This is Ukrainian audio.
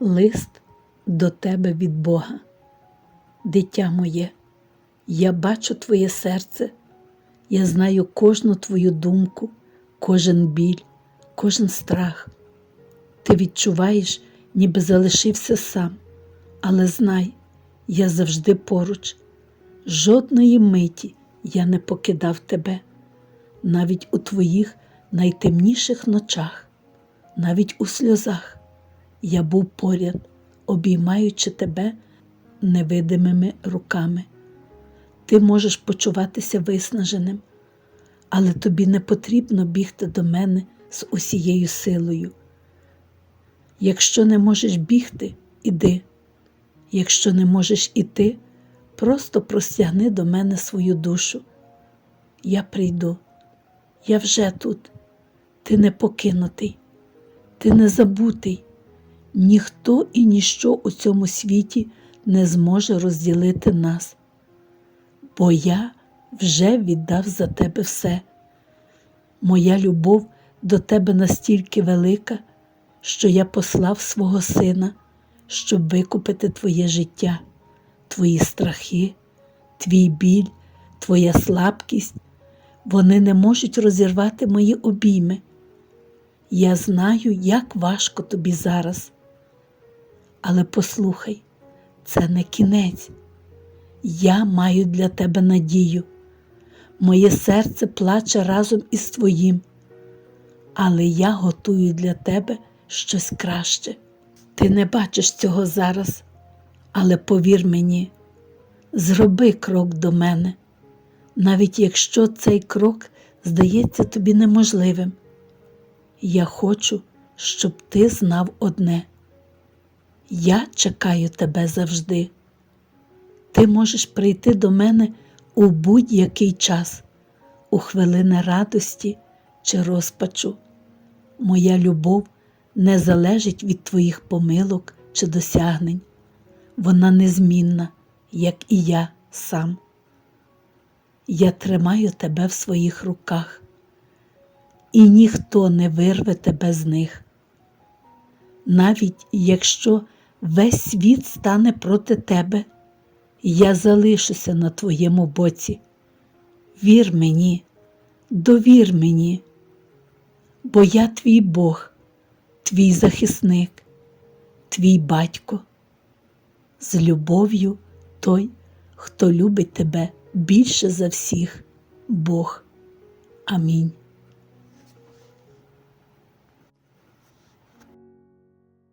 Лист до тебе від Бога. Дитя моє, я бачу твоє серце, я знаю кожну твою думку, кожен біль, кожен страх. Ти відчуваєш, ніби залишився сам, але знай, я завжди поруч. Жодної миті я не покидав тебе, навіть у твоїх найтемніших ночах, навіть у сльозах. Я був поряд, обіймаючи тебе невидимими руками. Ти можеш почуватися виснаженим, але тобі не потрібно бігти до мене з усією силою. Якщо не можеш бігти, іди. Якщо не можеш іти, просто простягни до мене свою душу. Я прийду, я вже тут, ти не покинутий, ти не забутий. Ніхто і ніщо у цьому світі не зможе розділити нас, бо я вже віддав за тебе все. Моя любов до тебе настільки велика, що я послав свого сина, щоб викупити твоє життя, твої страхи, твій біль, твоя слабкість. Вони не можуть розірвати мої обійми. Я знаю, як важко тобі зараз. Але послухай, це не кінець. Я маю для тебе надію. Моє серце плаче разом із твоїм, але я готую для тебе щось краще. Ти не бачиш цього зараз, але повір мені, зроби крок до мене, навіть якщо цей крок здається тобі неможливим. Я хочу, щоб ти знав одне. Я чекаю тебе завжди. Ти можеш прийти до мене у будь-який час, у хвилини радості чи розпачу. Моя любов не залежить від твоїх помилок чи досягнень. Вона незмінна, як і я сам. Я тримаю тебе в своїх руках, і ніхто не вирве тебе з них. Навіть якщо весь світ стане проти тебе, я залишуся на твоєму боці. Вір мені, довір мені, бо я твій Бог, твій захисник, твій батько. З любов'ю той, хто любить тебе більше за всіх, Бог. Амінь.